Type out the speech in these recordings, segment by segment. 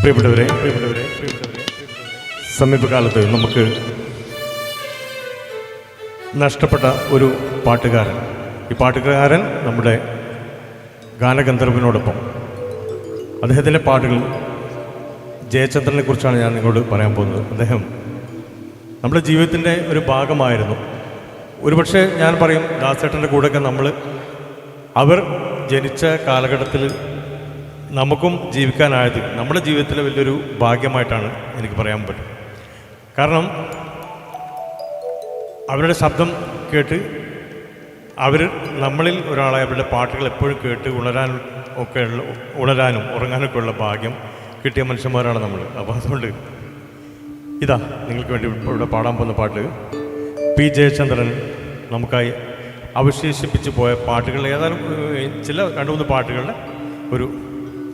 പ്രിയപ്പെട്ടവരെ സമീപകാലത്ത് നമുക്ക് നഷ്ടപ്പെട്ട ഒരു പാട്ടുകാരൻ. ഈ പാട്ടുകാരൻ നമ്മുടെ ഗാനഗന്ധർവനോടൊപ്പം. അദ്ദേഹത്തിന്റെ പാട്ടുകൾ ജയചന്ദ്രനെ കുറിച്ചാണ് ഞാൻ നിങ്ങളോട് പറയാൻ പോകുന്നത്. അദ്ദേഹം നമ്മുടെ ജീവിതത്തിന്റെ ഒരു ഭാഗമായിരുന്നു. ഒരുപക്ഷെ ഞാൻ പറയും ദാസേട്ടന്റെ കൂടെയൊക്കെ നമ്മൾ അവർ ജനിച്ച കാലഘട്ടത്തിൽ നമുക്കും ജീവിക്കാനായത് നമ്മുടെ ജീവിതത്തിലെ വലിയൊരു ഭാഗ്യമായിട്ടാണ് എനിക്ക് പറയാൻ പറ്റും. കാരണം അവരുടെ ശബ്ദം കേട്ട് അവർ നമ്മളിൽ ഒരാളെ അവരുടെ പാട്ടുകൾ എപ്പോഴും കേട്ട് ഉണരാൻ ഒക്കെ ഉള്ള ഉണരാനും ഉറങ്ങാനൊക്കെ ഉള്ള ഭാഗ്യം കിട്ടിയ മനുഷ്യന്മാരാണ് നമ്മൾ അപ്പോൾ അതുകൊണ്ട് ഇതാ നിങ്ങൾക്ക് വേണ്ടി ഇവിടെ പാടാൻ പോകുന്ന പാട്ട്. പി ജയചന്ദ്രൻ നമുക്കായി അവശേഷിപ്പിച്ച് പോയ പാട്ടുകളിൽ ഏതായാലും ചില രണ്ട് മൂന്ന് പാട്ടുകളുടെ ഒരു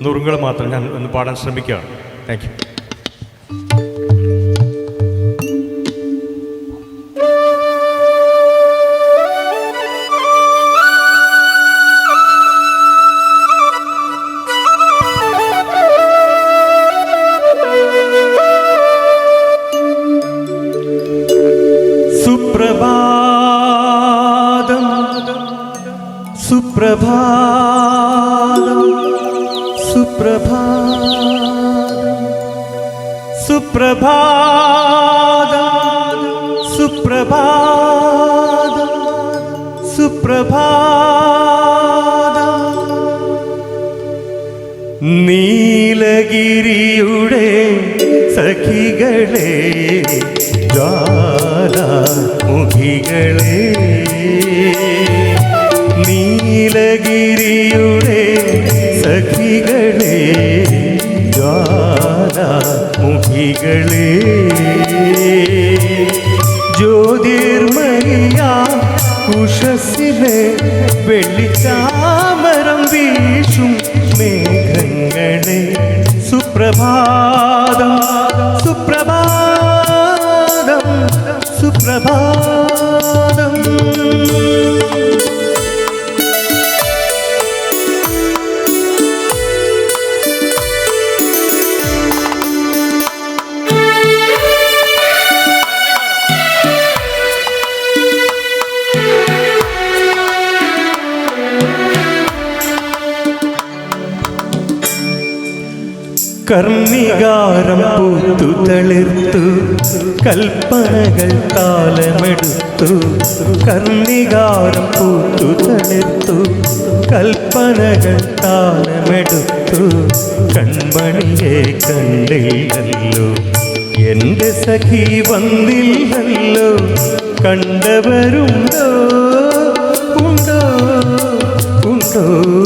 നുറുങ്ങൾ മാത്രം ഞാൻ ഒന്ന് പാടാൻ ശ്രമിക്കുകയാണ്. താങ്ക് യു സുപ്രഭാതം സുപ്രഭാതം സുപ്രഭാതം സുപ്രഭാതം സുപ്രഭാതം സുപ്രഭാതം നീലഗിരിയുടെ സഖികളെ മുഖികളെ നീലഗിരിയുടെ സഖികളെ ജ്വാലാമുഖികളെ. ജ്യോതിർമയ ഉഷസ്സിലെ വെള്ളിച്ചാമരം വീശും മേഘങ്ങളെ. സുപ്രഭാതം കർണികാരം പൂത്തു തളിർത്തു. കൽപ്പനകൾ താലമെടുത്തു. കർണികാരം പൂത്തു തളിർത്തു. കൽപ്പനകൾ താലമെടുത്തു. കൺമണിയെ കണ്ടില്ലല്ലോ. എന്റെ സഖി വന്നില്ലല്ലോ. കണ്ടവരുണ്ടോ? ഉണ്ടോ? ഉണ്ടോ?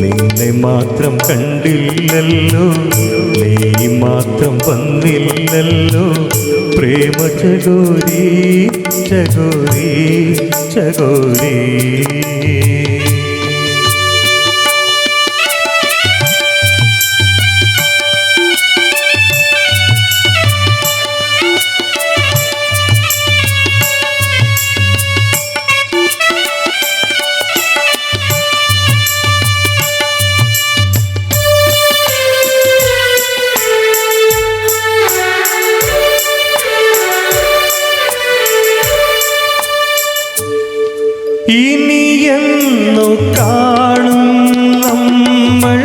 നിന്നെ മാത്രം കണ്ടില്ലല്ലോ നീ മാത്രം വന്നില്ലല്ലോ പ്രേമ ചകോരി ചകോരി ചകോരി ഇനിയെന്നു കാണും നമ്മൾ.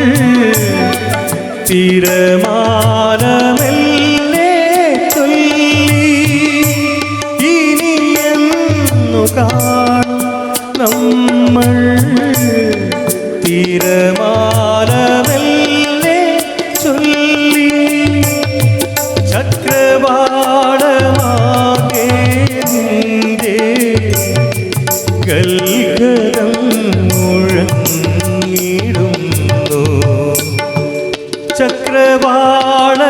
തിരമാലമെല്ലേ ചക്രവാളമാകെ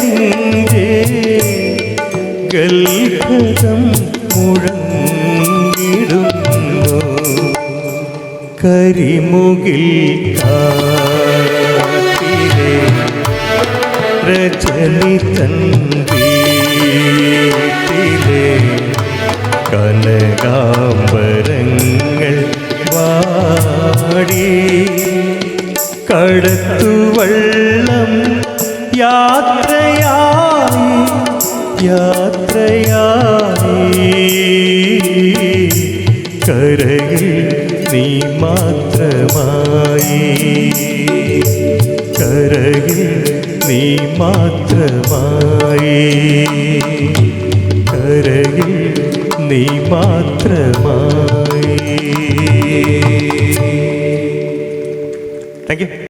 നിന്റെ മുഴങ്ങിടുന്നു. കരിമുകിൽ രജനി യാത്രയായി യാത്രയായി. കരയിൽ നീ മാത്രമായി കരയിൽ നീ മാത്രമായി കരയിൽ നീ മാത്രമായി. Thank you